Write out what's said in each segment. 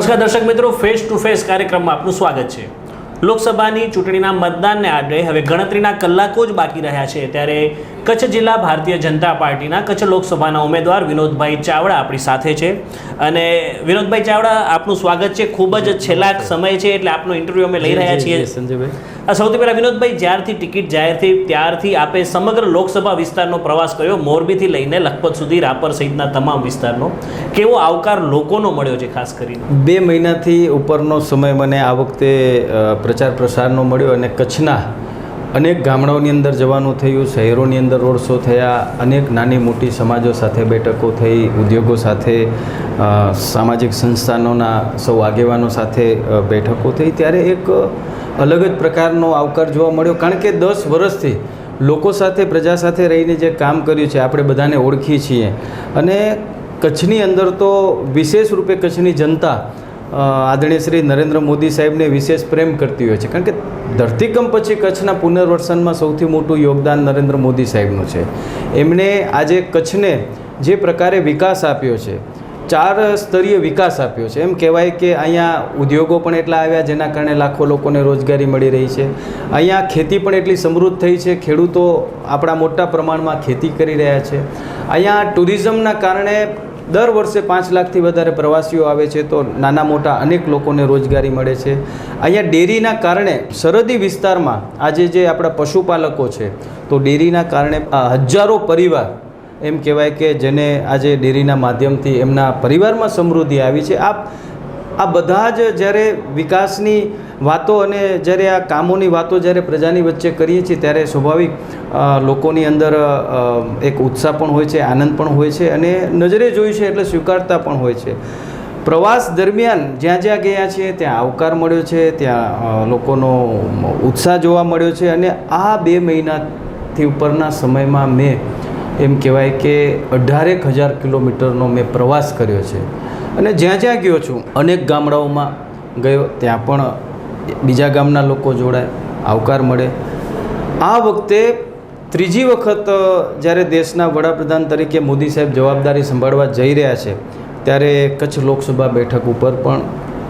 નમસ્કાર દર્શક મિત્રો ફેસ ટુ ફેસ કાર્યક્રમમાં આપનું સ્વાગત છે. લોકસભાની ચૂંટણીના મતદાનને આડે હવે ગણતરીના કલાકો જ બાકી રહ્યા છે. ત્યારે કચ્છ જિલ્લા ભારતીય જનતા પાર્ટીના કચ્છ લોકસભાના ઉમેદવાર વિનોદભાઈ ચાવડા આપણી સાથે છે. અને વિનોદભાઈ ચાવડા આપનું સ્વાગત છે. ખૂબ જ છેલ્લા સમય છે એટલે આપનો ઇન્ટરવ્યૂ અમે લઈ રહ્યા છીએ. સંજયભાઈ. સૌથી પહેલાં વિનોદભાઈ જ્યારથી ટિકિટ જાહેર થઈ ત્યારથી આપે સમગ્ર લોકસભા વિસ્તારનો પ્રવાસ કર્યો મોરબીથી લઈને લખપત સુધી રાપર સહિતના તમામ વિસ્તારનો. કેવો આવકાર લોકોનો મળ્યો છે ખાસ કરીને? બે મહિનાથી ઉપરનો સમય મને આ વખતે પ્રચાર પ્રસારનો મળ્યો અને કચ્છના અનેક ગામડાઓની અંદર જવાનું થયું, શહેરોની અંદર રોડ શો થયા, અનેક નાની મોટી સમાજો સાથે બેઠકો થઈ, ઉદ્યોગો સાથે સામાજિક સંસ્થાનોના સૌ આગેવાનો સાથે બેઠકો થઈ. ત્યારે એક અલગ જ પ્રકારનો આવકાર જોવા મળ્યો, કારણ કે દસ વર્ષથી લોકો સાથે, પ્રજા સાથે રહીને જે કામ કર્યું છે, આપણે બધાને ઓળખીએ છીએ. અને કચ્છની અંદર તો વિશેષ રૂપે કચ્છની જનતા આદરણીય શ્રી નરેન્દ્ર મોદી સાહેબને વિશેષ પ્રેમ કરતી હોય છે. કારણ કે ધરતીકંપ પછી કચ્છના પુનર્વસનમાં સૌથી મોટું યોગદાન નરેન્દ્ર મોદી સાહેબનું છે. એમણે આજે કચ્છને જે પ્રકારે વિકાસ આપ્યો છે, ચાર સ્તરીય વિકાસ આપ્યો છે. એમ કહેવાય કે અહીંયા ઉદ્યોગો પણ એટલા આવ્યા જેના કારણે લાખો લોકોને રોજગારી મળી રહી છે. અહીંયા ખેતી પણ એટલી સમૃદ્ધ થઈ છે. ખેડૂતો આપણા મોટા પ્રમાણમાં ખેતી કરી રહ્યા છે. અહીંયા ટુરિઝમના કારણે દર વર્ષે પાંચ લાખથી વધારે પ્રવાસીઓ આવે છે તો નાના મોટા અનેક લોકોને રોજગારી મળે છે. અહીંયા ડેરીના કારણે સરહદી વિસ્તારમાં આજે જે આપણા પશુપાલકો છે, તો ડેરીના કારણે હજારો પરિવાર એમ કહેવાય કે જેને આજે ડેરીના માધ્યમથી એમના પરિવારમાં સમૃદ્ધિ આવી છે. આ આ બધા જ જ્યારે વિકાસની વાતો અને જ્યારે આ કામોની વાતો જ્યારે પ્રજાની વચ્ચે કરીએ છીએ ત્યારે સ્વાભાવિક લોકોની અંદર એક ઉત્સાહ પણ હોય છે, આનંદ પણ હોય છે અને નજરે જોયું છે એટલે સ્વીકારતા પણ હોય છે. પ્રવાસ દરમિયાન જ્યાં જ્યાં ગયા છીએ ત્યાં આવકાર મળ્યો છે, ત્યાં લોકોનો ઉત્સાહ જોવા મળ્યો છે અને આ બે મહિનાથી ઉપરના સમયમાં મેં એમ કહેવાય કે અઢારેક હજાર કિલોમીટરનો મેં પ્રવાસ કર્યો છે. અને જ્યાં જ્યાં ગયો છું, અનેક ગામડાઓમાં ગયો, ત્યાં પણ બીજા ગામના લોકો જોડાય આવકાર મળે. આ વખતે ત્રીજી વખત જ્યારે દેશના વડાપ્રધાન તરીકે મોદી સાહેબ જવાબદારી સંભાળવા જઈ રહ્યા છે, ત્યારે કચ્છ લોકસભા બેઠક ઉપર પણ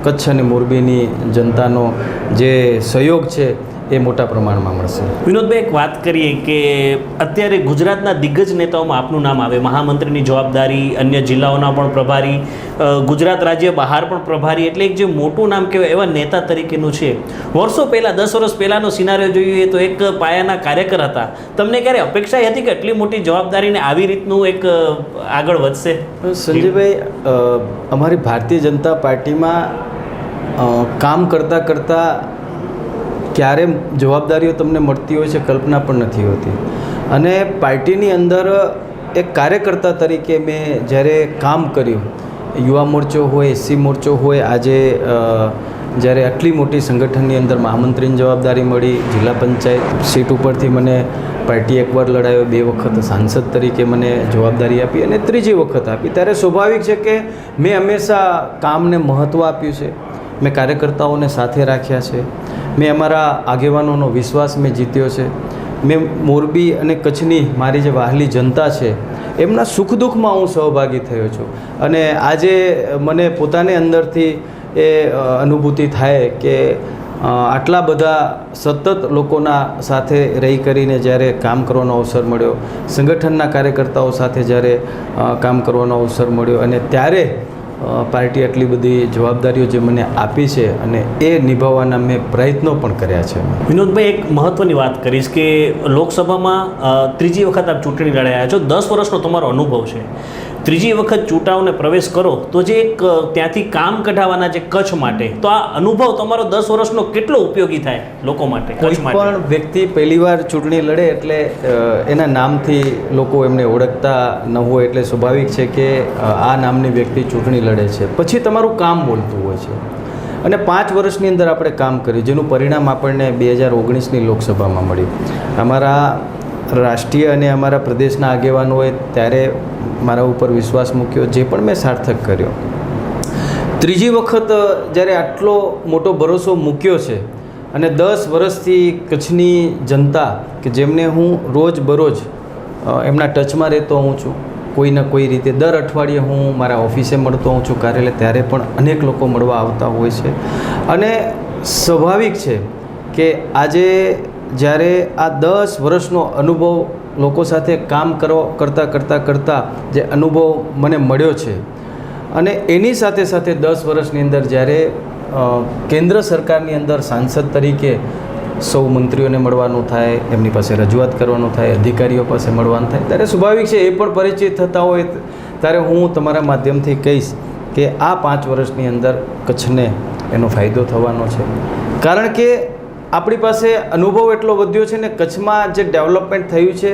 કચ્છ અને મોરબીની જનતાનો જે સહયોગ છે એ મોટા પ્રમાણમાં મળશે. વિનોદભાઈ એક વાત કરીએ કે અત્યારે ગુજરાતના દિગ્ગજ નેતાઓમાં આપનું નામ આવે. મહામંત્રીની જવાબદારી અન્ય જિલ્લાઓના પણ પ્રભારી ગુજરાત રાજ્ય બહાર પણ પ્રભારી એટલે એક જે મોટું નામ કહેવાય એવા નેતા તરીકેનું છે. વર્ષો પહેલાં દસ વર્ષ પહેલાંનો સિનારીઓ જોઈએ તો એક પાયાના કાર્યકર હતા. તમને ક્યારે અપેક્ષા હતી કે આટલી મોટી જવાબદારીને આવી રીતનું એક આગળ વધશે? સંજયભાઈ અમારી ભારતીય જનતા પાર્ટીમાં કામ કરતાં કરતાં ક્યારે જવાબદારીઓ તમને મળતી હોય છે કલ્પના પણ નથી હોતી. અને પાર્ટીની અંદર એક કાર્યકર્તા તરીકે મેં જ્યારે કામ કર્યું, યુવા મોરચો હોય, એસસી મોરચો હોય, આજે જ્યારે આટલી મોટી સંગઠનની અંદર મહામંત્રીની જવાબદારી મળી, જિલ્લા પંચાયત સીટ ઉપરથી મને પાર્ટી એકવાર લડાયો, બે વખત સાંસદ તરીકે મને જવાબદારી આપી અને ત્રીજી વખત આપી. ત્યારે સ્વાભાવિક છે કે મેં હંમેશા કામને મહત્ત્વ આપ્યું છે. મેં કાર્યકર્તાઓને સાથે રાખ્યા છે. મેં અમારા આગેવાનોનો વિશ્વાસ મેં જીત્યો છે. મેં મોરબી અને કચ્છની મારી જે વહાલી જનતા છે, એમના સુખ દુઃખમાં હું સહભાગી થયો છું. અને આજે મને પોતાને અંદરથી એ અનુભૂતિ થાય કે આટલા બધા સતત લોકોના સાથે રહી કરીને જ્યારે કામ કરવાનો અવસર મળ્યો, સંગઠનના કાર્યકર્તાઓ સાથે જ્યારે કામ કરવાનો અવસર મળ્યો અને ત્યારે પાર્ટી આટલી બધી જવાબદારીઓ જે મને આપી છે અને એ નિભાવવાના મેં પ્રયત્નો પણ કર્યા છે વિનોદભાઈ, એક મહત્વની વાત કરીશ કે લોકસભામાં ત્રીજી વખત આપ ચૂંટણી લડાયા છો. દસ વર્ષનો તમારો અનુભવ છે. ત્રીજી વખત ચૂંટાવને પ્રવેશ કરો તો જે એક ત્યાંથી કામ કઢાવવાના જે કચ્છ માટે તો આ અનુભવ તમારો દસ વર્ષનો કેટલો ઉપયોગી થાય લોકો માટે કોઈ કચ્છ માટે? પણ વ્યક્તિ પહેલીવાર ચૂંટણી લડે એટલે એના નામથી લોકો એમને ઓળખતા ન હોય એટલે સ્વાભાવિક છે કે આ નામની વ્યક્તિ ચૂંટણી લડે છે. પછી તમારું કામ બોલતું હોય છે. અને પાંચ વર્ષની અંદર આપણે કામ કર્યું જેનું પરિણામ આપણને બે હજાર ઓગણીસની લોકસભામાં મળ્યું. અમારા રાષ્ટ્રીય અને અમારા પ્રદેશના આગેવાનોએ ત્યારે મારા ઉપર વિશ્વાસ મૂક્યો, જે પણ મેં સાર્થક કર્યો. ત્રીજી વખત જ્યારે આટલો મોટો ભરોસો મૂક્યો છે અને દસ વર્ષથી કચ્છની જનતા કે જેમને હું રોજ બરોજ એમના ટચમાં રહેતો હોઉં છું કોઈના કોઈ રીતે દર અઠવાડિયે હું મારા ઓફિસે મળતો હોઉં છું, કાર્યાલય ત્યારે પણ અનેક લોકો મળવા આવતા હોય છે. અને સ્વાભાવિક છે કે આજે જ્યારે આ દસ વર્ષનો અનુભવ લોકો સાથે કામ કરો, કરતાં કરતાં કરતાં જે અનુભવ મને મળ્યો છે. અને એની સાથે સાથે દસ વર્ષની અંદર જ્યારે કેન્દ્ર સરકારની અંદર સાંસદ તરીકે સૌ મંત્રીઓને મળવાનું થાય, એમની પાસે રજૂઆત કરવાનું થાય, અધિકારીઓ પાસે મળવાનું થાય, ત્યારે સ્વાભાવિક છે, એ પણ પરિચિત થતા હોય, ત્યારે હું તમારા માધ્યમથી કહીશ કે આ પાંચ વર્ષની અંદર કચ્છને એનો ફાયદો થવાનો છે. કારણ કે આપણી પાસે અનુભવ એટલો વધ્યો છે ને કચ્છમાં જે ડેવલપમેન્ટ થયું છે,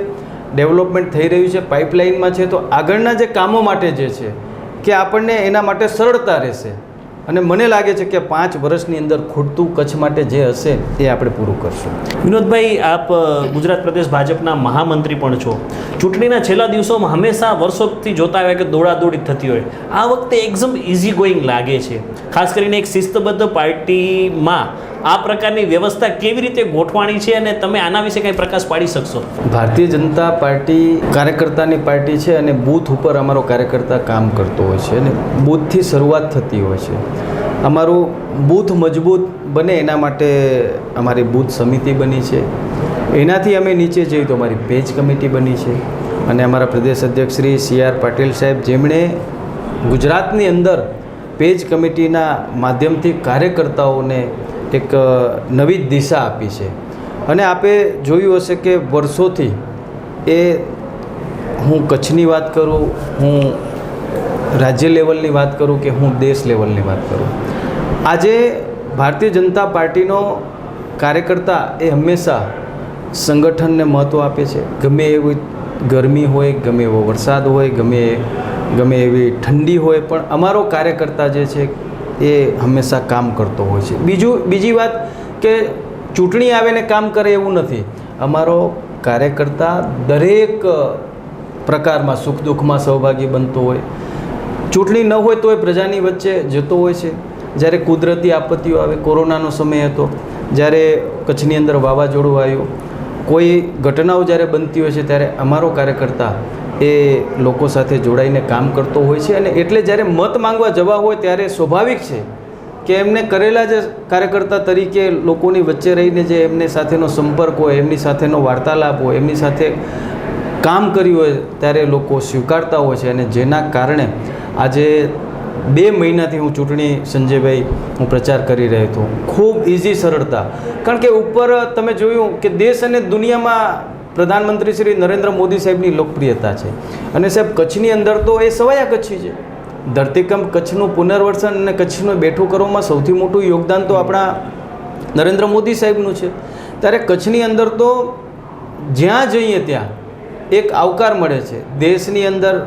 ડેવલપમેન્ટ થઈ રહ્યું છે, પાઇપલાઇનમાં છે, તો આગળના જે કામો માટે જે છે, કે આપણને એના માટે સરળતા રહેશે. અને મને લાગે છે કે પાંચ વર્ષની અંદર ખૂટતું કચ્છ માટે જે હશે તે આપણે પૂરું કરશું. વિનોદભાઈ, આપ ગુજરાત પ્રદેશ ભાજપના મહામંત્રી પણ છો. ચૂંટણીના છેલ્લા દિવસોમાં હંમેશા વર્ષોથી જોતા આવ્યા કે દોડાદોડી થતી હોય. આ વખતે એકદમ ઇઝી ગોઈંગ લાગે છે. ખાસ કરીને એક શિસ્તબદ્ધ પાર્ટીમાં આ પ્રકારની વ્યવસ્થા કેવી રીતે ગોઠવાણી છે અને તમે આના વિશે કંઈ પ્રકાશ પાડી શકશો? ભારતીય જનતા પાર્ટી કાર્યકર્તાની પાર્ટી છે અને બૂથ ઉપર અમારો કાર્યકર્તા કામ કરતો હોય છે અને બૂથથી શરૂઆત થતી હોય છે. અમારું બૂથ મજબૂત બને એના માટે અમારી બૂથ સમિતિ બની છે. એનાથી અમે નીચે જઈએ તો અમારી પેજ કમિટી બની છે. અને અમારા પ્રદેશ અધ્યક્ષ શ્રી સી આર પાટીલ સાહેબ જેમણે ગુજરાતની અંદર પેજ કમિટીના માધ્યમથી કાર્યકર્તાઓને એક નવી જ દિશા આપી છે. અને આપે જોયું હશે કે વર્ષોથી એ હું કચ્છની વાત કરું, હું રાજ્ય લેવલની વાત કરું કે હું દેશ લેવલની વાત કરું. આજે ભારતીય જનતા પાર્ટીનો કાર્યકર્તા એ હંમેશા સંગઠનને મહત્ત્વ આપે છે. ગમે એવી ગરમી હોય, ગમે એવો વરસાદ હોય, ગમે ગમે એવી ઠંડી હોય, પણ અમારો કાર્યકર્તા જે છે એ હંમેશા કામ કરતો હોય છે. બીજું, બીજી વાત કે ચૂંટણી આવે ને કામ કરે એવું નથી. અમારો કાર્યકર્તા દરેક પ્રકારમાં સુખ દુઃખમાં સહભાગી બનતો હોય. ચૂંટણી ન હોય તોય પ્રજાની વચ્ચે જતો હોય છે. જ્યારે કુદરતી આપત્તિઓ આવે, કોરોનાનો સમય હતો, જ્યારે કચ્છની અંદર વાવાઝોડું આવ્યું, કોઈ ઘટનાઓ જ્યારે બનતી હોય છે, ત્યારે અમારો કાર્યકર્તા એ લોકો સાથે જોડાઈને કામ કરતો હોય છે અને એટલે જ્યારે મત માંગવા જવા હોય ત્યારે સ્વાભાવિક છે કે એમને કરેલા જે કાર્યકર્તા તરીકે લોકોની વચ્ચે રહીને જે એમને સાથેનો સંપર્ક હોય, એમની સાથેનો વાર્તાલાપ હોય, એમની સાથે કામ કર્યું હોય ત્યારે લોકો સ્વીકારતા હોય છે અને જેના કારણે આજે બે મહિનાથી હું ચૂંટણી સંજયભાઈ હું પ્રચાર કરી રહ્યો હતો. ખૂબ ઇઝી સરળતા. કારણ કે ઉપર તમે જોયું કે દેશ અને દુનિયામાં પ્રધાનમંત્રી શ્રી નરેન્દ્ર મોદી સાહેબની લોકપ્રિયતા છે. અને સાહેબ, કચ્છની અંદર તો એ સવાયા કચ્છી છે. ધરતીકંપ કચ્છનું પુનર્વસન અને કચ્છનું બેઠું કરવામાં સૌથી મોટું યોગદાન તો આપણા નરેન્દ્ર મોદી સાહેબનું છે. ત્યારે કચ્છની અંદર તો જ્યાં જઈએ ત્યાં એક આવકાર મળે છે. દેશની અંદર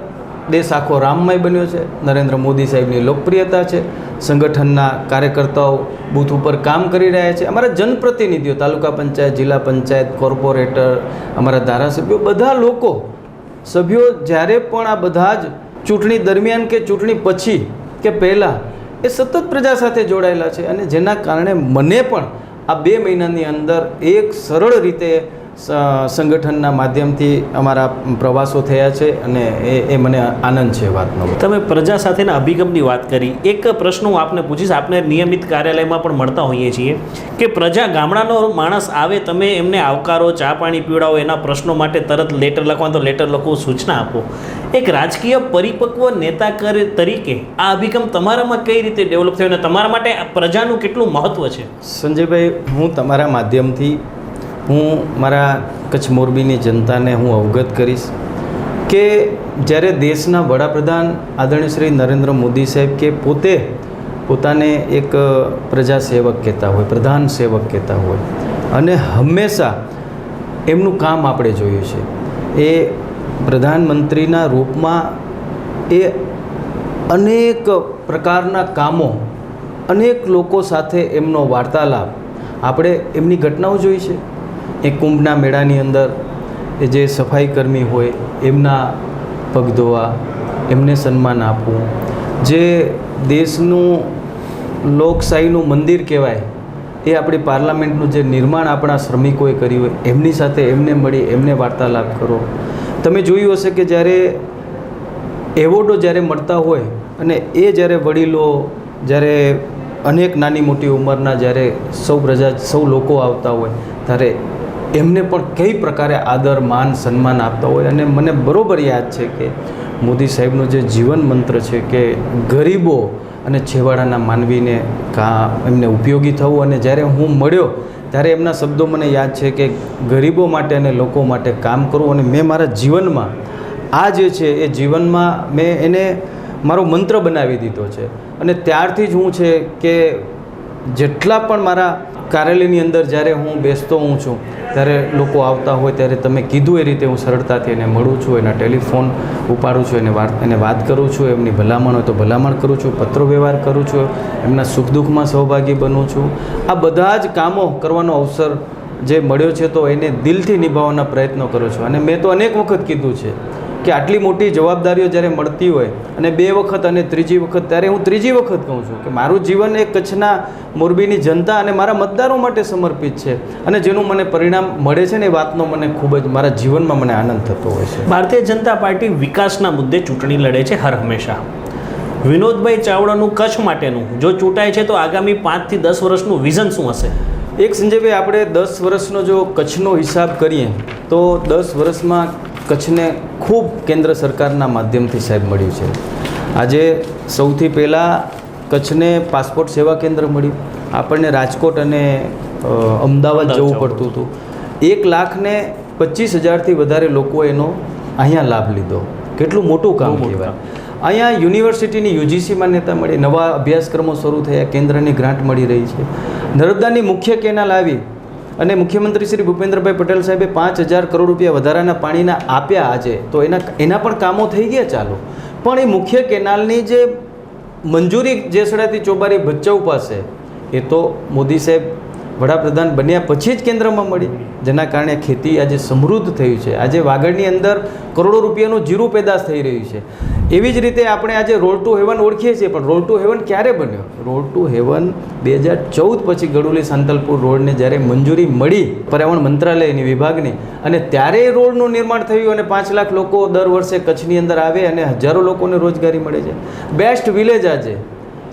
દેશ આખો રામમય બન્યો છે. નરેન્દ્ર મોદી સાહેબની લોકપ્રિયતા છે. સંગઠનના કાર્યકર્તાઓ બૂથ ઉપર કામ કરી રહ્યા છે. અમારા જનપ્રતિનિધિઓ, તાલુકા પંચાયત, જિલ્લા પંચાયત, કોર્પોરેટર, અમારા ધારાસભ્યો, બધા લોકો, સભ્યો જ્યારે પણ આ બધા જ ચૂંટણી દરમિયાન કે ચૂંટણી પછી કે પહેલાં એ સતત પ્રજા સાથે જોડાયેલા છે. અને જેના કારણે મને પણ આ બે મહિનાની અંદર એક સરળ રીતે સંગઠનના માધ્યમથી અમારા પ્રવાસો થયા છે અને એ એ મને આનંદ છે વાતનો. તમે પ્રજા સાથેના અભિગમની વાત કરી. એક પ્રશ્ન હું આપને પૂછીશ. આપને નિયમિત કાર્યાલયમાં પણ મળતા હોઈએ છીએ કે પ્રજા ગામડાનો માણસ આવે તમે એમને આવકારો ચા પાણી પીવડાવો એના પ્રશ્નો માટે તરત લેટર લખવા તો લેટર લખવું સૂચના આપો. એક રાજકીય પરિપક્વ નેતા કરે તરીકે આ અભિગમ તમારામાં કઈ રીતે ડેવલપ થયો અને તમારા માટે પ્રજાનું કેટલું મહત્ત્વ છે? સંજયભાઈ હું તમારા માધ્યમથી હું મારા કચ્છ મોરબીની જનતાને હું અવગત કરીશ કે જ્યારે દેશના વડાપ્રધાન આદરણીય શ્રી નરેન્દ્ર મોદી સાહેબ કે પોતે પોતાને એક પ્રજા સેવક કહેતા હોય, પ્રધાન સેવક કહેતા હોય, અને હંમેશા એમનું કામ આપણે જોયું છે. એ પ્રધાનમંત્રીના રૂપમાં એ અનેક પ્રકારના કામો, અનેક લોકો સાથે એમનો વાર્તાલાપ, આપણે એમની ઘટનાઓ જોઈ છે. એ કુંભના મેળાની અંદર એ જે સફાઈ કર્મી હોય, એમના પગ ધોવા, એમને સન્માન આપવું. જે દેશનું લોકશાહીનું મંદિર કહેવાય, એ આપણી પાર્લામેન્ટનું જે નિર્માણ આપણા શ્રમિકોએ કર્યું હોય, એમની સાથે એમને મળી, એમને વાર્તાલાપ કરો. તમે જોયું હશે કે જ્યારે એવોર્ડો જ્યારે મળતા હોય અને એ જ્યારે વડીલો, જ્યારે અનેક નાની મોટી ઉંમરના જ્યારે સૌ પ્રજા, સૌ લોકો આવતા હોય, ત્યારે એમને પણ કઈ પ્રકારે આદર, માન, સન્માન આપતા હોય અને મને બરોબર યાદ છે કે મોદી સાહેબનો જે જીવન મંત્ર છે કે ગરીબો અને છેવાડાના માનવીને કા એમને ઉપયોગી થવું અને જ્યારે હું મળ્યો ત્યારે એમના શબ્દો મને યાદ છે કે ગરીબો માટે અને લોકો માટે કામ કરવું અને મેં મારા જીવનમાં આ જે છે એ જીવનમાં મેં એને મારો મંત્ર બનાવી દીધો છે. અને ત્યારથી જ હું છે કે જેટલા પણ મારા કાર્યાલયની અંદર જ્યારે હું બેસતો હું છું, ત્યારે લોકો આવતા હોય ત્યારે તમે કીધું એ રીતે હું સરળતાથી એને મળું છું, એના ટેલિફોન ઉપાડું છું, એને વાત એને વાત કરું છું, એમની ભલામણ હોય તો ભલામણ કરું છું, પત્રો વ્યવહાર કરું છું, એમના સુખ દુઃખમાં સહભાગી બનું છું. આ બધા જ કામો કરવાનો અવસર જે મળ્યો છે તો એને દિલથી નિભાવવાના પ્રયત્નો કરું છું. અને મેં તો અનેક વખત કીધું છે કે આટલી મોટી જવાબદારીઓ જ્યારે મળતી હોય અને બે વખત અને ત્રીજી વખત ત્યારે હું ત્રીજી વખત કહું છું કે મારું જીવન એ કચ્છના મોરબીની જનતા અને મારા મતદારો માટે સમર્પિત છે અને જેનું મને પરિણામ મળે છે ને એ વાતનો મને ખૂબ જ મારા જીવનમાં મને આનંદ થતો હોય છે. ભારતીય જનતા પાર્ટી વિકાસના મુદ્દે ચૂંટણી લડે છે હર હંમેશા. વિનોદભાઈ ચાવડાનું કચ્છ માટેનું જો ચૂંટાય છે તો આગામી પાંચથી દસ વર્ષનું વિઝન શું હશે? એક સંજયભાઈ આપણે દસ વર્ષનો જો કચ્છનો હિસાબ કરીએ તો દસ વર્ષમાં કચ્છને ખૂબ કેન્દ્ર સરકારના માધ્યમથી સાહેબ મળ્યું છે. આજે સૌથી પહેલાં કચ્છને પાસપોર્ટ સેવા કેન્દ્ર મળ્યું આપણને રાજકોટ અને અમદાવાદ જવું પડતું હતું. એક લાખને પચીસ હજારથી વધારે લોકો એનો અહીંયા લાભ લીધો. કેટલું મોટું કામ કહેવાય. અહીંયા યુનિવર્સિટીની યુજીસી માન્યતા મળી નવા અભ્યાસક્રમો શરૂ થયા કેન્દ્રની ગ્રાન્ટ મળી રહી છે. નર્મદાની મુખ્ય કેનાલ આવી. અને મુખ્યમંત્રી શ્રી ભૂપેન્દ્રભાઈ પટેલ સાહેબે પાંચ હજાર કરોડ રૂપિયા વધારાના પાણીના આપ્યા આજે. તો એના એના પણ કામો થઈ ગયા ચાલુ. પણ એ મુખ્ય કેનાલની જે મંજૂરી જેસડાથી ચોબારી ભચાઉ પાસે, એ તો મોદી સાહેબ વડાપ્રધાન બન્યા પછી જ કેન્દ્રમાં મળી. જેના કારણે ખેતી આજે સમૃદ્ધ થયું છે. આજે વાગડની અંદર કરોડો રૂપિયાનું જીરું પેદાશ થઈ રહ્યું છે. એવી જ રીતે આપણે આજે રોડ ટુ હેવન ઓળખીએ છીએ, પણ રોડ ટુ હેવન ક્યારે બન્યો? રોડ ટુ હેવન બે હજાર ચૌદ પછી ગડુલી સાંતલપુર રોડને જ્યારે મંજૂરી મળી પર્યાવરણ મંત્રાલયની વિભાગની અને ત્યારે રોડનું નિર્માણ થયું અને પાંચ લાખ લોકો દર વર્ષે કચ્છની અંદર આવે અને હજારો લોકોને રોજગારી મળે છે. બેસ્ટ વિલેજ આજે.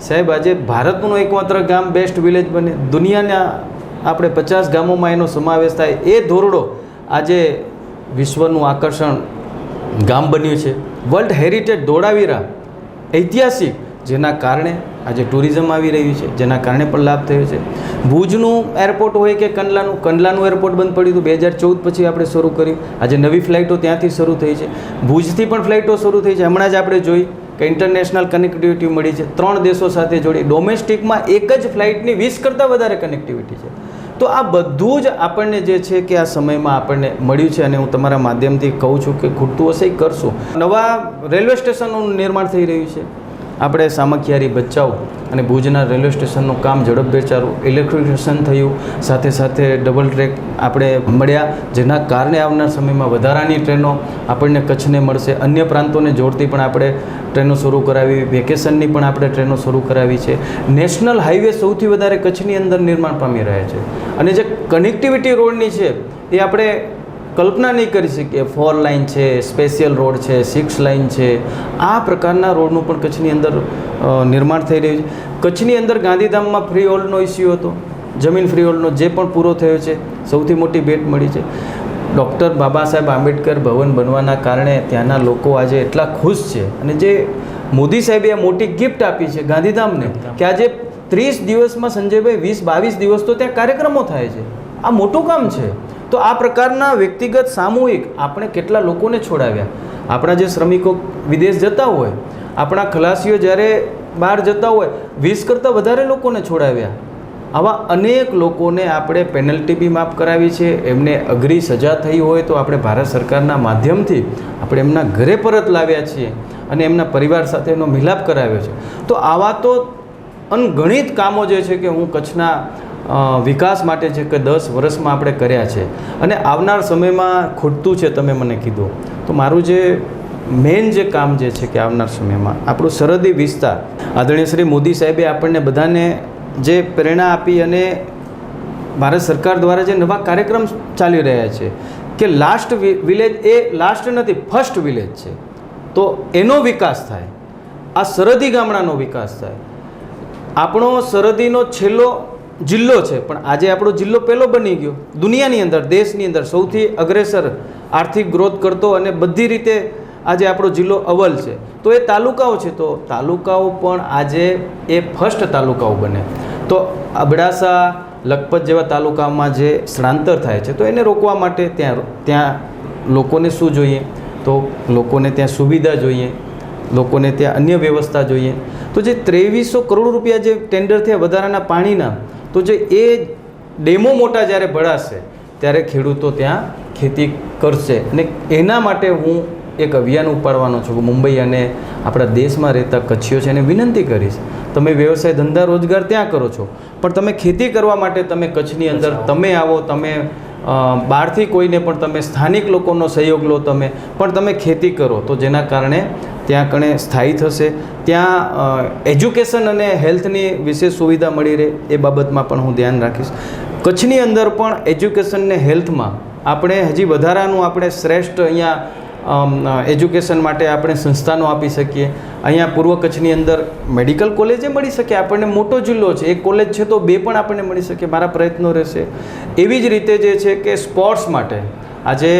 સાહેબ, આજે ભારતનું એકમાત્ર ગામ બેસ્ટ વિલેજ બને દુનિયાના આપણે પચાસ ગામોમાં એનો સમાવેશ થાય એ ધોરડો આજે વિશ્વનું આકર્ષણ ગામ બન્યું છે. વર્લ્ડ હેરિટેજ ધોળાવીરા ઐતિહાસિક, જેના કારણે આજે ટુરિઝમ આવી રહ્યું છે, જેના કારણે પણ લાભ થયો છે. ભુજનું એરપોર્ટ હોય કે કંડલાનું કંડલાનું એરપોર્ટ બંધ પડ્યું હતું, બે હજાર ચૌદ પછી આપણે શરૂ કર્યું. આજે નવી ફ્લાઇટો ત્યાંથી શરૂ થઈ છે. ભુજથી પણ ફ્લાઇટો શરૂ થઈ છે. હમણાં જ આપણે જોઈ કે ઇન્ટરનેશનલ કનેક્ટિવિટી મળી છે. ત્રણ દેશો સાથે જોડી. ડોમેસ્ટિકમાં એક જ ફ્લાઇટની વીસ કરતાં વધારે કનેક્ટિવિટી છે. તો આ બધું જ આપણને જે છે કે આ સમયમાં આપણને મળ્યું છે અને હું તમારા માધ્યમથી કહું છું કે ખૂટતું હશે એ કરશું. નવા રેલવે સ્ટેશનોનું નિર્માણ થઈ રહ્યું છે. આપણે સામખિયારી બચાવ અને ભુજના રેલવે સ્ટેશનનું કામ ઝડપભેર ચાલુ ઇલેક્ટ્રિફિકેશન થયું, સાથે સાથે ડબલ ટ્રેક આપણે મળ્યા, જેના કારણે આવનાર સમયમાં વધારાની ટ્રેનો આપણને કચ્છને મળશે. અન્ય પ્રાંતોને જોડતી પણ આપણે ટ્રેનો શરૂ કરાવી વેકેશનની પણ આપણે ટ્રેનો શરૂ કરાવી છે. નેશનલ હાઈવે સૌથી વધારે કચ્છની અંદર નિર્માણ પામી રહ્યા છે. અને જે કનેક્ટિવિટી રોડની છે, એ આપણે કલ્પના નહીં કરી શકીએ. ફોર લાઇન છે સ્પેશિયલ રોડ છે સિક્સ લાઇન છે. આ પ્રકારના રોડનું પણ કચ્છની અંદર નિર્માણ થઈ રહ્યું છે. કચ્છની અંદર ગાંધીધામમાં ફ્રી હોલ્ડનો ઇસ્યુ હતો. જમીન ફ્રી હોલ્ડનો જે પણ પૂરો થયો છે, સૌથી મોટી ભેટ મળી છે. ડૉક્ટર બાબા સાહેબ આંબેડકર ભવન બનવાના કારણે ત્યાંના લોકો આજે એટલા ખુશ છે. અને જે મોદી સાહેબે મોટી ગિફ્ટ આપી છે ગાંધીધામને, કે આજે ત્રીસ દિવસમાં સંજયભાઈ વીસ બાવીસ દિવસ તો ત્યાં કાર્યક્રમો થાય છે. આ મોટું કામ છે. તો આ પ્રકારના વ્યક્તિગત સામૂહિક આપણે કેટલા લોકોને છોડાવ્યા? આપણા જે શ્રમિકો વિદેશ જતા હોય, આપણા ખલાસીઓ જ્યારે બહાર જતા હોય, વીસ કરતાં વધારે લોકોને છોડાવ્યા. આવા અનેક લોકોને આપણે પેનલ્ટી બી માફ કરાવી છે, એમને અઘરી સજા થઈ હોય તો આપણે ભારત સરકારના માધ્યમથી આપણે એમના ઘરે પરત લાવ્યા છીએ અને એમના પરિવાર સાથે એનો મિલાપ કરાવ્યો છે. તો આવા તો અનગણિત કામો જે છે કે હું કચ્છના વિકાસ માટે છે કે દસ વર્ષમાં આપણે કર્યા છે અને આવનાર સમયમાં ખૂટતું છે તમે મને કીધું. તો મારું જે મેઇન જે કામ જે છે કે આવનાર સમયમાં, આપણું સરહદી વિસ્તાર, આદરણીય શ્રી મોદી સાહેબે આપણને બધાને જે પ્રેરણા આપી અને ભારત સરકાર દ્વારા જે નવા કાર્યક્રમ ચાલી રહ્યા છે કે લાસ્ટ વિલેજ એ લાસ્ટ નથી, ફર્સ્ટ વિલેજ છે. તો એનો વિકાસ થાય. આ સરહદી ગામડાનો વિકાસ થાય. આપણો સરહદીનો છેલ્લો જિલ્લો છે, પણ આજે આપણો જિલ્લો પહેલો બની ગયો. દુનિયાની અંદર, દેશની અંદર સૌથી અગ્રેસર આર્થિક ગ્રોથ કરતો અને બધી રીતે આજે આપણો જિલ્લો અવ્વલ છે. તો એ તાલુકાઓ છે, તો તાલુકાઓ પણ આજે એ ફર્સ્ટ તાલુકાઓ બને. તો અબડાસા, લખપત જેવા તાલુકામાં જે સ્થળાંતર થાય છે, તો એને રોકવા માટે ત્યાં ત્યાં લોકોને શું જોઈએ? તો લોકોને ત્યાં સુવિધા જોઈએ. લોકોને ત્યાં અન્ય વ્યવસ્થા જોઈએ. તો જે ત્રેવીસો કરોડ રૂપિયા જે ટેન્ડર થયા, વધારાના પાણીના તો જે એ ડેમો મોટા જ્યારે ભરાશે ત્યારે ખેડૂતો ત્યાં ખેતી કરશે. અને એના માટે હું એક અભિયાન ઉપાડવાનો છું. મુંબઈ અને આપણા દેશમાં રહેતા કચ્છીઓ છે એને વિનંતી કરીશ. તમે વ્યવસાય ધંધા રોજગાર ત્યાં કરો છો. પણ તમે ખેતી કરવા માટે તમે કચ્છની અંદર તમે આવો તમે બહારથી કોઈને પણ તમે સ્થાનિક લોકોનો સહયોગ લો તમે, પણ તમે ખેતી કરો, તો જેના કારણે ત્યાં કણે સ્થાયી થશે. ત્યાં એજ્યુકેશન અને હેલ્થની વિશેષ સુવિધા મળી રહે, એ બાબતમાં પણ હું ધ્યાન રાખીશ. કચ્છની અંદર પણ એજ્યુકેશન ને હેલ્થમાં આપણે હજી વધારાનું આપણે શ્રેષ્ઠ અહીંયા એજ્યુકેશન માટે આપણે સંસ્થાનો આપી શકીએ. અહીંયા પૂર્વ કચ્છની અંદર મેડિકલ કોલેજે મળી શકે, આપણને મોટો જિલ્લો છે. એક કોલેજ છે તો બે પણ આપણને મળી શકે, મારા પ્રયત્નો રહેશે. એવી જ રીતે જે છે કે સ્પોર્ટ્સ માટે આજે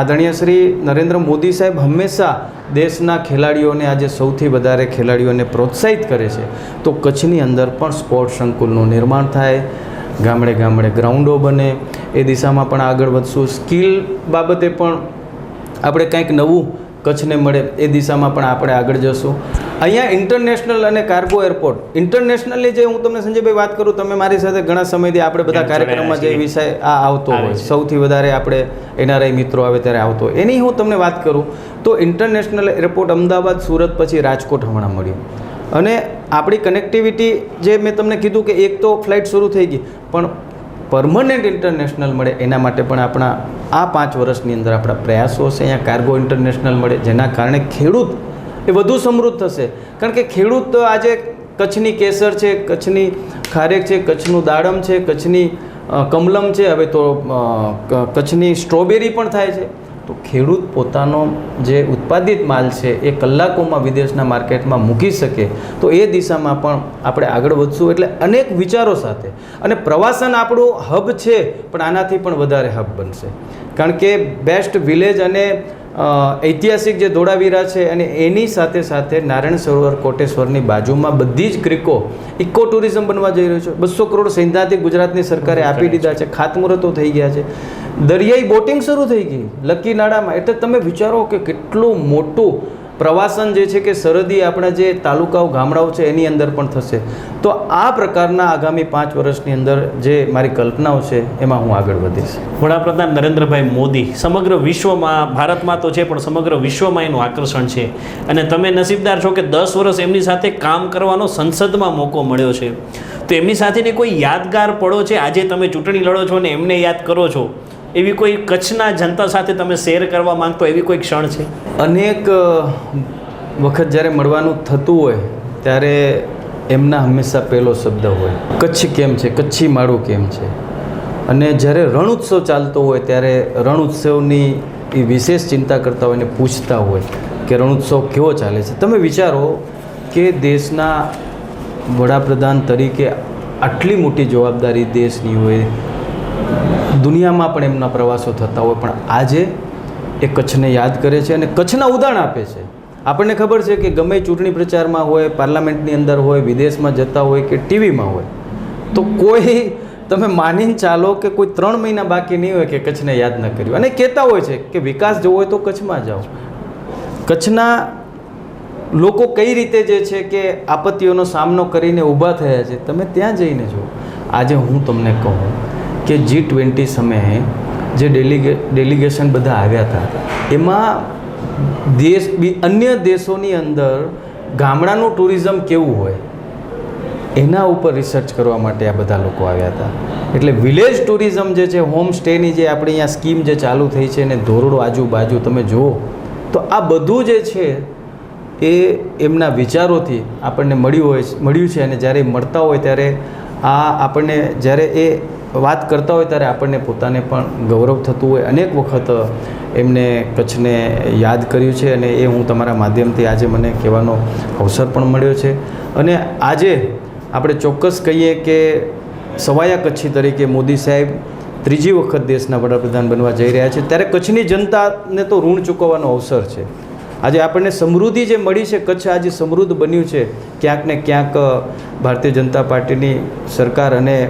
આદરણીય શ્રી નરેન્દ્ર મોદી સાહેબ હંમેશા દેશના ખેલાડીઓને આજે સૌથી વધારે ખેલાડીઓને પ્રોત્સાહિત કરે છે. તો કચ્છની અંદર પણ સ્પોર્ટ્સ સંકુલનું નિર્માણ થાય, ગામડે ગામડે ગ્રાઉન્ડો બને, એ દિશામાં પણ આગળ વધશું. સ્કિલ બાબતે પણ આપણે કંઈક નવું કચ્છને મળે એ દિશામાં પણ આપણે આગળ જશું. અહીંયા ઇન્ટરનેશનલ અને કાર્ગો એરપોર્ટ ઇન્ટરનેશનલની જે હું તમને સંજયભાઈ વાત કરું તમે મારી સાથે ઘણા સમયથી આપણે બધા કાર્યક્રમમાં જે વિષય આ આવતો હોય સૌથી વધારે આપણે એનઆરઆઈ મિત્રો આવે ત્યારે આવતો હોય. એની હું તમને વાત કરું તો ઇન્ટરનેશનલ એરપોર્ટ અમદાવાદ સુરત પછી રાજકોટ હમણાં મળ્યું. અને આપણી કનેક્ટિવિટી જે મેં તમને કીધું કે એક તો ફ્લાઇટ શરૂ થઈ ગઈ પણ પરમનન્ટ ઇન્ટરનેશનલ મળે, એના માટે પણ આપણા આ પાંચ વર્ષની અંદર આપણા પ્રયાસો હશે. અહીંયા કાર્ગો ઇન્ટરનેશનલ મળે, જેના કારણે ખેડૂત એ વધુ સમૃદ્ધ થશે. કારણ કે ખેડૂત તો આજે કચ્છની કેસર છે, કચ્છની ખારેક છે, કચ્છનું દાડમ છે, કચ્છની કમલમ છે, હવે તો કચ્છની સ્ટ્રોબેરી પણ થાય છે. તો ખેડૂત પોતાનો જે ઉત્પાદિત માલ છે એ કલાકોમાં વિદેશના માર્કેટમાં મૂકી શકે તો એ દિશામાં પણ આપણે આગળ વધશું એટલે અનેક વિચારો સાથે. અને પ્રવાસન આપણું હબ છે, પણ આનાથી પણ વધારે હબ બનશે. કારણ કે બેસ્ટ વિલેજ અને ઐતિહાસિક જે ધોળાવીરા છે અને એની સાથે સાથે નારાયણ સરોવર કોટેશ્વરની બાજુમાં બધી જ ક્રિકો ઇકો ટુરિઝમ બનવા જઈ રહ્યું છે. બસો કરોડ સૈદ્ધાંતિક ગુજરાતની સરકારે આપી દીધા છે. ખાતમુહૂર્તો થઈ ગયા છે. દરિયાઈ બોટિંગ શરૂ થઈ ગઈ. લકી નાળામાં એટલે તમે વિચારો કે કેટલું મોટું પ્રવાસન જે છે કે સરહદી આપણા જે તાલુકાઓ, ગામડાઓ છે, એની અંદર પણ થશે. તો આ પ્રકારના આગામી પાંચ વર્ષની અંદર જે મારી કલ્પનાઓ છે, એમાં હું આગળ વધીશ. વડાપ્રધાન નરેન્દ્રભાઈ મોદી, સમગ્ર વિશ્વમાં, ભારતમાં તો છે, પણ સમગ્ર વિશ્વમાં એનું આકર્ષણ છે. અને તમે નસીબદાર છો કે દસ વર્ષ એમની સાથે કામ કરવાનો સંસદમાં મોકો મળ્યો છે. તો એમની સાથેની કોઈ યાદગાર પળો છે? આજે તમે ચૂંટણી લડો છો ને એમને યાદ કરો છો. એવી કોઈ કચ્છના જનતા સાથે તમે શેર કરવા માંગતો એવી કોઈ ક્ષણ છે? અનેક વખત જ્યારે મળવાનું થતું હોય, ત્યારે એમના હંમેશા પહેલો શબ્દ હોય, કચ્છ કેમ છે? કચ્છી માળું કેમ છે? અને જ્યારે રણ ઉત્સવ ચાલતો હોય, ત્યારે રણ ઉત્સવની એ વિશેષ ચિંતા કરતા હોય અને પૂછતા હોય કે રણ ઉત્સવ કેવો ચાલે છે? તમે વિચારો કે દેશના વડાપ્રધાન તરીકે આટલી મોટી જવાબદારી દેશની હોય દુનિયામાં પણ એમના પ્રવાસો થતા હોય, પણ આજે એ કચ્છને યાદ કરે છે અને કચ્છના ઉદાહરણ આપે છે. આપણને ખબર છે કે ગમે ચૂંટણી પ્રચારમાં હોય, પાર્લામેન્ટની અંદર હોય, વિદેશમાં જતા હોય કે ટીવીમાં હોય, તો કોઈ તમે માનીને ચાલો કે કોઈ ત્રણ મહિના બાકી નહીં હોય કે કચ્છને યાદ ન કર્યું. અને કહેતા હોય છે કે વિકાસ જવો હોય તો કચ્છમાં જાઓ. કચ્છના લોકો કઈ રીતે જે છે કે આપત્તિઓનો સામનો કરીને ઊભા થયા છે, તમે ત્યાં જઈને જુઓ. આજે હું તમને કહું કે જી ટ્વેન્ટી સમયે જે ડેલિગે ડેલિગેશન બધા આવ્યા હતા, એમાં દેશ અન્ય દેશોની અંદર ગામડાનું ટુરિઝમ કેવું હોય, એના ઉપર રિસર્ચ કરવા માટે આ બધા લોકો આવ્યા હતા. એટલે વિલેજ ટુરિઝમ જે છે હોમ સ્ટેની જે આપણી અહીંયા સ્કીમ જે ચાલુ થઈ છે એને ધોરડો આજુબાજુ તમે જુઓ, તો આ બધું જે છે, એ એમના વિચારોથી આપણને મળ્યું હોય, મળ્યું છે અને જ્યારે મળતા હોય ત્યારે આ આપણને, જ્યારે એ વાત કરતા હોય ત્યારે આપણને પોતાને પણ ગૌરવ થતું હોય. અનેક વખત એમને કચ્છને યાદ કર્યું છે અને એ હું તમારા માધ્યમથી આજે મને કહેવાનો અવસર પણ મળ્યો છે. અને આજે આપણે ચોક્કસ કહીએ કે સવાયા કચ્છી તરીકે મોદી સાહેબ ત્રીજી વખત દેશના વડાપ્રધાન બનવા જઈ રહ્યા છે. ત્યારે કચ્છની જનતાને તો ઋણ ચૂકવવાનો અવસર છે. આજે આપણને સમૃદ્ધિ જે મળી છે, કચ્છ આજે સમૃદ્ધ બન્યું છે, ક્યાંક ને ક્યાંક ભારતીય જનતા પાર્ટીની સરકાર અને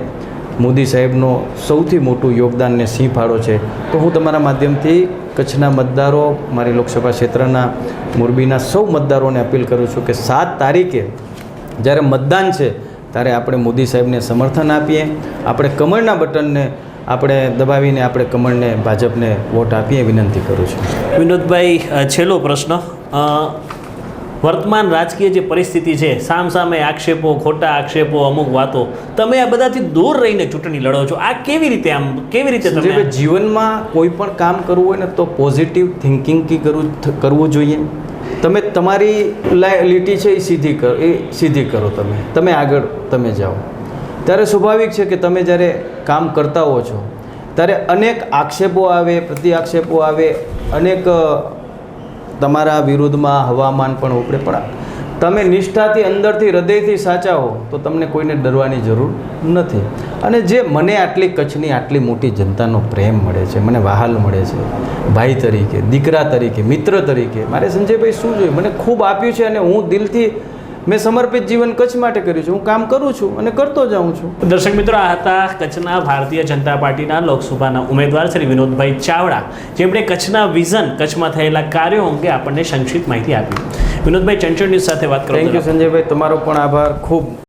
મોદી સાહેબનો સૌથી મોટું યોગદાન ને સિંહ ફાળો છે. તો હું તમારા માધ્યમથી કચ્છના મતદારો, મારી લોકસભા ક્ષેત્રના મોરબીના સૌ મતદારોને અપીલ કરું છું કે સાત તારીખે જ્યારે મતદાન છે, ત્યારે આપણે મોદી સાહેબને સમર્થન આપીએ. આપણે કમળના બટનને આપણે દબાવીને આપણે કમળને ભાજપને વોટ આપીએ વિનંતી કરું છું. વિનોદભાઈ છેલ્લો પ્રશ્ન. વર્તમાન રાજકીય જે પરિસ્થિતિ છે સામ સામે આક્ષેપો ખોટા આક્ષેપો અમુક વાતો તમે આ બધાથી દૂર રહીને ચૂંટણી લડો છો. આ કેવી રીતે આમ કેવી રીતે તમે જીવનમાં કોઈ પણ કામ કરવું હોય ને તો પોઝિટિવ થિંકિંગથી કરવું કરવું જોઈએ. તમે તમારી લીટી છે એ સીધી કરો એ સીધી કરો તમે. તમે આગળ તમે જાઓ. ત્યારે સ્વાભાવિક છે કે તમે જ્યારે કામ કરતા હો છો ત્યારે અનેક આક્ષેપો આવે પ્રતિ આક્ષેપો આવે અનેક તમારા વિરુદ્ધમાં હવામાન પણ ઉપડે પડા. તમે નિષ્ઠાથી અંદરથી, હૃદયથી સાચા હો, તો તમને કોઈને ડરવાની જરૂર નથી. અને જે મને આટલી કચ્છની આટલી મોટી જનતાનો પ્રેમ મળે છે, મને વહાલ મળે છે, ભાઈ તરીકે, દીકરા તરીકે, મિત્ર તરીકે, મારે સંજયભાઈ શું જોઈએ? મને ખૂબ આપ્યું છે અને હું દિલથી મેં સમર્પિત જીવન કચ્છ માટે કર્યું છે. હું કામ કરું છું અને કરતો જાઉં છું. દર્શક મિત્રો આ હતા કચ્છના ભારતીય જનતા પાર્ટીના લોકસભાના ઉમેદવાર શ્રી વિનોદભાઈ ચાવડા. જેમણે કચ્છના વિઝન કચ્છમાં થયેલા કાર્યો અંગે આપણને સંક્ષિપ્ત માહિતી આપી. વિનોદભાઈ ચંચળ ન્યૂઝ સાથે વાત કરો થેન્ક યુ સંજયભાઈ. તમારો પણ આભાર. ખૂબ